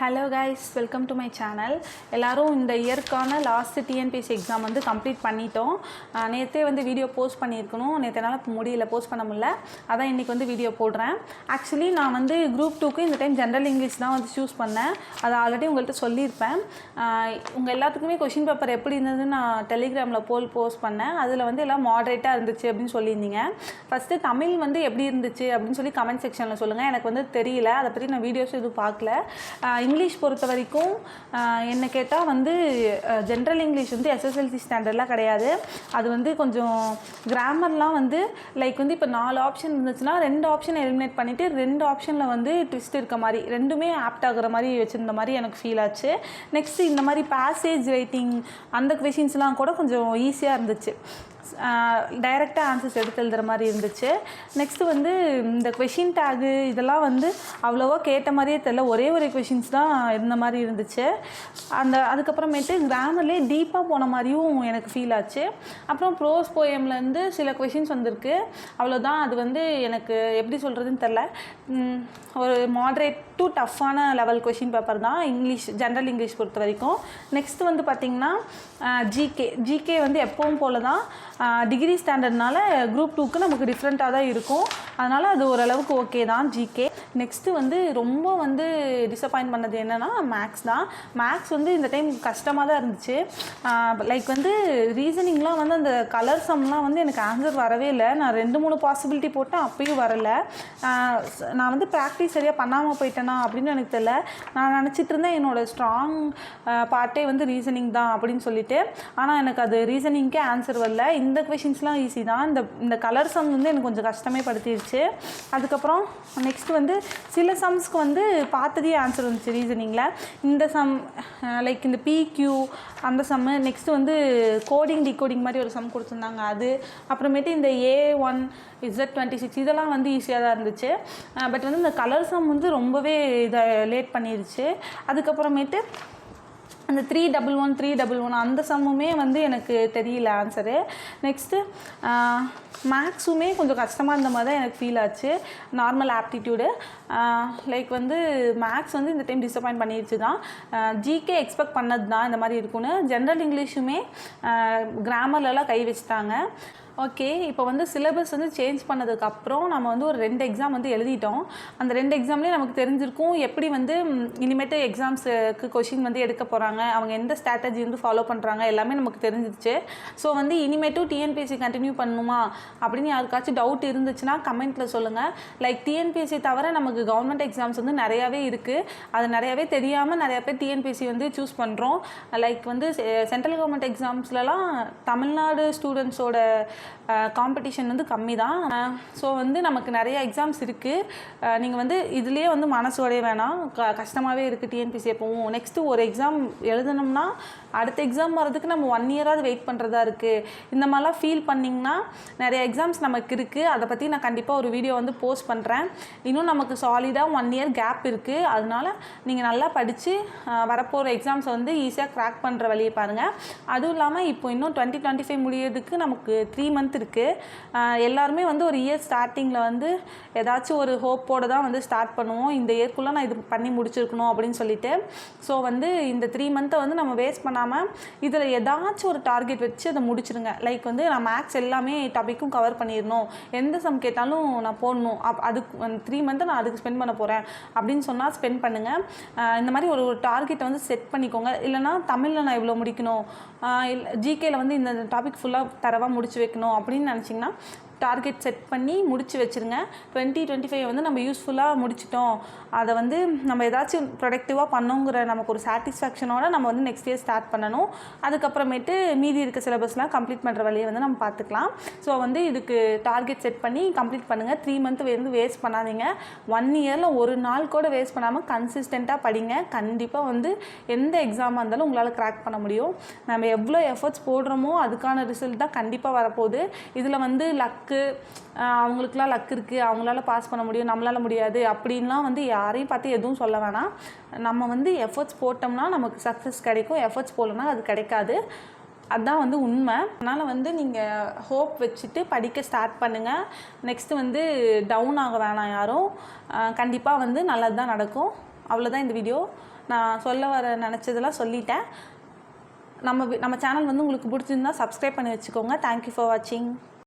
Hello guys welcome to my channel எல்லோரும் இந்த இயர்க்கான லாஸ்ட்டு டிஎன்பிஎஸ்சி எக்ஸாம் வந்து கம்ப்ளீட் பண்ணிட்டோம். நேற்றே வந்து வீடியோ போஸ்ட் பண்ணியிருக்கணும். நேற்று என்னால் முடியல போஸ்ட் பண்ண முடியல. அதான் இன்றைக்கி வந்து வீடியோ போடுறேன். ஆக்சுவலி நான் வந்து குரூப் டூக்கு இந்த டைம் ஜென்ரல் இங்கிலீஷ் தான் வந்து சூஸ் பண்ணேன். அதை ஆல்ரெடி உங்கள்கிட்ட சொல்லியிருப்பேன். உங்கள் எல்லாத்துக்குமே கொஷின் பேப்பர் எப்படி இருந்ததுன்னு நான் டெலிகிராமில் போல் போஸ்ட் பண்ணேன். அதில் வந்து எல்லாம் மாடரேட்டாக இருந்துச்சு அப்படின்னு சொல்லியிருந்தீங்க. ஃபஸ்ட்டு தமிழ் வந்து எப்படி இருந்துச்சு அப்படின்னு சொல்லி கமெண்ட் செக்ஷனில் சொல்லுங்கள் எனக்கு வந்து தெரியல. அதை பற்றி நான் வீடியோஸ் எதுவும் பார்க்கல. இங்கிலீஷ் பொறுத்த வரைக்கும் என்ன கேட்டால் வந்து ஜென்ரல் இங்கிலீஷ் வந்து எஸ்எஸ்எல்சி ஸ்டாண்டர்ட்லாம் கிடையாது. அது வந்து கொஞ்சம் கிராமர்லாம் வந்து லைக் வந்து இப்போ நாலு ஆப்ஷன் இருந்துச்சுன்னா ரெண்டு ஆப்ஷன் எலிமினேட் பண்ணிவிட்டு ரெண்டு ஆப்ஷனில் வந்து ட்விஸ்ட் இருக்க மாதிரி ரெண்டுமே ஆப்ட் ஆகுற மாதிரி வச்சுருந்த மாதிரி எனக்கு ஃபீல் ஆச்சு. நெக்ஸ்ட் இந்த மாதிரி பேசேஜ் ரைட்டிங் அந்த கொஷின்ஸ்லாம் கூட கொஞ்சம் ஈஸியாக இருந்துச்சு. டைரெக்டாக ஆன்சர்ஸ் எடுத்து எழுதுகிற மாதிரி இருந்துச்சு. நெக்ஸ்ட்டு வந்து இந்த கொஷின் டேகு இதெல்லாம் வந்து அவ்வளோவா கேட்ட மாதிரியே தெரில ஒரே ஒரு கொஷின்ஸ் தான் இருந்த மாதிரி இருந்துச்சு. அந்த அதுக்கப்புறமேட்டு கிராமர்லேயே டீப்பாக போன மாதிரியும் எனக்கு ஃபீல் ஆச்சு. அப்புறம் ப்ரோஸ் போயம்லேருந்து சில கொஷின்ஸ் வந்திருக்கு. அவ்வளோதான் அது வந்து எனக்கு எப்படி சொல்கிறதுன்னு தெரில ஒரு மாட்ரேட் டு டஃப்பான லெவல் கொஷின் பேப்பர் தான். இங்கிலீஷ் ஜென்ரல் இங்கிலீஷ் பொறுத்த வரைக்கும். நெக்ஸ்ட் வந்து பார்த்திங்கன்னா ஜிகே ஜிகே வந்து எப்பவும் போல தான் டிகிரி ஸ்டாண்டர்ட்னால குரூப் டூக்கு நமக்கு டிஃப்ரெண்ட்டாக தான் இருக்கும். அதனால் அது ஓரளவுக்கு ஓகே தான் ஜிகே நெக்ஸ்ட்டு வந்து ரொம்ப வந்து டிசப்பாயின்ட் பண்ணது என்னென்னா மேக்ஸ் தான். மேக்ஸ் வந்து இந்த டைம் கஷ்டமாக தான் இருந்துச்சு. லைக் வந்து ரீசனிங்லாம் வந்து அந்த கலர் சம்லாம் வந்து எனக்கு ஆன்சர் வரவே இல்லை. நான் ரெண்டு மூணு பாசிபிலிட்டி போட்டேன் அப்பயும் வரலை. நான் வந்து ப்ராக்டிஸ் சரியாக பண்ணாமல் போயிட்டேனா அப்படின்னு எனக்கு தெரியல. நான் நினச்சிட்டு இருந்தேன் என்னோடய ஸ்ட்ராங் பார்ட்டே வந்து ரீசனிங் தான் அப்படின்னு சொல்லிட்டு. ஆனால் எனக்கு அது ரீசனிங்க்கே ஆன்சர் வரல. இந்த கொஷின்ஸ்லாம் ஈஸி தான். இந்த இந்த கலர் சம் வந்து எனக்கு கொஞ்சம் கஷ்டமே படுத்திடுச்சு அதுக்கப்புறம் நெக்ஸ்ட் வந்து சில சம்ஸ்க்கு வந்து பார்த்ததே ஆன்சர் வந்துச்சு ரீசனிங்கில் இந்த சம் லைக் இந்த பிக்யூ அந்த சம்மு நெக்ஸ்ட்டு வந்து கோடிங் டிகோடிங் மாதிரி ஒரு சம் கொடுத்துருந்தாங்க அது. அப்புறமேட்டு இந்த A one Z twenty six இதெல்லாம் வந்து ஈஸியாக தான் இருந்துச்சு. பட் வந்து இந்த கலர் சம் வந்து ரொம்பவே இதை லேட் பண்ணிருச்சு. அதுக்கப்புறமேட்டு அந்த three double one three double one அந்த சம்முமே வந்து எனக்கு தெரியல ஆன்சரு நெக்ஸ்ட்டு மேக்ஸுமே கொஞ்சம் கஷ்டமாக இருந்த மாதிரி தான் எனக்கு ஃபீல் ஆச்சு. நார்மல் ஆப்டிடியூடு லைக் வந்து மேக்ஸ் வந்து இந்த டைம் டிசப்பாயின்ட் பண்ணிடுச்சு தான். ஜிகே எக்ஸ்பெக்ட் பண்ணது தான் இந்த மாதிரி இருக்கும்னு. ஜென்ரல் இங்கிலீஷுமே கிராமர்லலாம் கை வச்சுட்டாங்க. ஓகே இப்போ வந்து சிலபஸ் வந்து சேஞ்ச் பண்ணதுக்கப்புறம் நம்ம வந்து ஒரு ரெண்டு எக்ஸாம் வந்து எழுதிட்டோம். அந்த ரெண்டு எக்ஸாம்லேயே நமக்கு தெரிஞ்சிருக்கும் எப்படி வந்து இனிமேட்டு எக்ஸாம்ஸுக்கு கொஷின் வந்து எடுக்க போகிறாங்க அவங்க எந்த ஸ்ட்ராட்டஜி வந்து ஃபாலோ பண்ணுறாங்க எல்லாமே நமக்கு தெரிஞ்சிருச்சு. ஸோ வந்து இனிமேட்டும் டிஎன்பிஎஸ்சி கண்டினியூ பண்ணணுமா அப்படின்னு யாருக்காச்சும் டவுட் இருந்துச்சுன்னா கமெண்ட்டில் சொல்லுங்கள் லைக் டிஎன்பிஎஸ்சி தவிர நமக்கு கவர்மெண்ட் எக்ஸாம்ஸ் வந்து நிறையாவே இருக்குது அது நிறையாவே தெரியாமல் நிறையா பேர் டிஎன்பிஎஸ்சி வந்து சூஸ் பண்ணுறோம் லைக் வந்து சென்ட்ரல் கவர்மெண்ட் எக்ஸாம்ஸ்லலாம் தமிழ்நாடு ஸ்டூடெண்ட்ஸோட காம்படிஷன் வந்து கம்மி தான் ஸோ வந்து நமக்கு நிறைய எக்ஸாம்ஸ் இருக்குது நீங்கள் வந்து இதுலேயே வந்து மனசு உடைய வேணாம். க கஷ்டமாகவே இருக்குது டிஎன்பிசி எப்போவும். நெக்ஸ்ட்டு ஒரு எக்ஸாம் எழுதணும்னா அடுத்த எக்ஸாம் வர்றதுக்கு நம்ம ஒன் இயராவது வெயிட் பண்ணுறதா இருக்குது இந்த மாதிரிலாம் ஃபீல் பண்ணிங்கன்னா நிறைய எக்ஸாம்ஸ் நமக்கு இருக்குது அதை பற்றி நான் கண்டிப்பாக ஒரு வீடியோ வந்து போஸ்ட் பண்ணுறேன் இன்னும் நமக்கு சாலிடாக ஒன் இயர் கேப் இருக்குது அதனால நீங்கள் நல்லா படித்து வரப்போகிற எக்ஸாம்ஸை வந்து ஈஸியாக க்ராக் பண்ணுற வழியை பாருங்கள் அதுவும் இல்லாமல் இப்போ இன்னும் டுவெண்ட்டி டுவெண்ட்டி ஃபைவ் முடியறதுக்கு நமக்கு த்ரீ மந்த் இருக்குது எல்லாருமே வந்து ஒரு இயர் ஸ்டார்டிங்கில் வந்து ஏதாச்சும் ஒரு ஹோப்போடு தான் வந்து ஸ்டார்ட் பண்ணுவோம். இந்த இயர்க்குள்ளே நான் இது பண்ணி முடிச்சிருக்கணும் அப்படின்னு சொல்லிட்டு. ஸோ வந்து இந்த த்ரீ மந்த்தை வந்து நம்ம வேஸ்ட் பண்ணாமல் இதில் ஏதாச்சும் ஒரு டார்கெட் வச்சு அதை முடிச்சிருங்க. லைக் வந்து நான் மேக்ஸ் எல்லாமே டாப்பிக்கும் கவர் பண்ணிடணும். எந்த சம் கேட்டாலும் நான் போடணும். அப் அதுக்கு த்ரீ மந்த்தை நான் அதுக்கு ஸ்பெண்ட் பண்ண போகிறேன் அப்படின்னு சொன்னால் ஸ்பெண்ட் பண்ணுங்கள் இந்த மாதிரி ஒரு ஒரு டார்கெட்டை வந்து செட் பண்ணிக்கோங்க. இல்லைனா தமிழில் நான் இவ்வளோ முடிக்கணும். இல்லை ஜிகேயில் வந்து இந்த டாபிக் ஃபுல்லாக தரவாக முடிச்சு வைக்கணும். அப்படின்னு நினச்சிங்கன்னா டார்கெட் செட் பண்ணி முடிச்சு வச்சுருங்க. டுவெண்ட்டி டுவெண்ட்டி ஃபைவ் வந்து நம்ம யூஸ்ஃபுல்லாக முடிச்சிட்டோம். அதை வந்து நம்ம ஏதாச்சும் ப்ரொடக்டிவாக பண்ணோங்கிற நமக்கு ஒரு சாட்டிஸ்ஃபேக்ஷனோட நம்ம வந்து நெக்ஸ்ட் இயர் ஸ்டார்ட் பண்ணணும். அதுக்கப்புறமேட்டு மீதி இருக்க சிலபஸ்லாம் கம்ப்ளீட் பண்ணுற வழியை வந்து நம்ம பார்த்துக்கலாம். ஸோ வந்து இதுக்கு டார்கெட் செட் பண்ணி கம்ப்ளீட் பண்ணுங்கள் த்ரீ மந்த் வந்து வேஸ்ட் பண்ணாதீங்க. ஒன் இயரில் ஒரு நாள் கூட வேஸ்ட் பண்ணாமல் கன்சிஸ்டண்ட்டாக படிங்க. கண்டிப்பாக வந்து எந்த எக்ஸாமாக இருந்தாலும் உங்களால் கிராக் பண்ண முடியும். நம்ம எவ்வளோ எஃபர்ட்ஸ் போடுறோமோ அதுக்கான ரிசல்ட் தான் கண்டிப்பாக வரப்போகுது. இதில் வந்து லக் லக்கு அவங்களுக்குலாம் லக் இருக்குது அவங்களால பாஸ் பண்ண முடியும். நம்மளால் முடியாது. அப்படின்லாம் வந்து யாரையும் பார்த்து எதுவும் சொல்ல வேணாம். நம்ம வந்து எஃபர்ட்ஸ் போட்டோம்னா நமக்கு சக்ஸஸ் கிடைக்கும். எஃபர்ட்ஸ் போடலன்னா அது கிடைக்காது. அதுதான் வந்து உண்மை. அதனால் வந்து நீங்கள் ஹோப் வச்சுட்டு படிக்க ஸ்டார்ட் பண்ணுங்கள் நெக்ஸ்ட்டு வந்து டவுன் ஆக வேணாம் யாரும். கண்டிப்பாக வந்து நல்லது தான் நடக்கும். அவ்வளோதான் இந்த வீடியோ நான் சொல்ல வர நினச்சதெல்லாம் சொல்லிட்டேன். நம்ம நம்ம சேனல் வந்து உங்களுக்கு பிடிச்சிருந்தா சப்ஸ்கிரைப் பண்ணி வச்சுக்கோங்க. தேங்க்யூ ஃபார் வாட்சிங்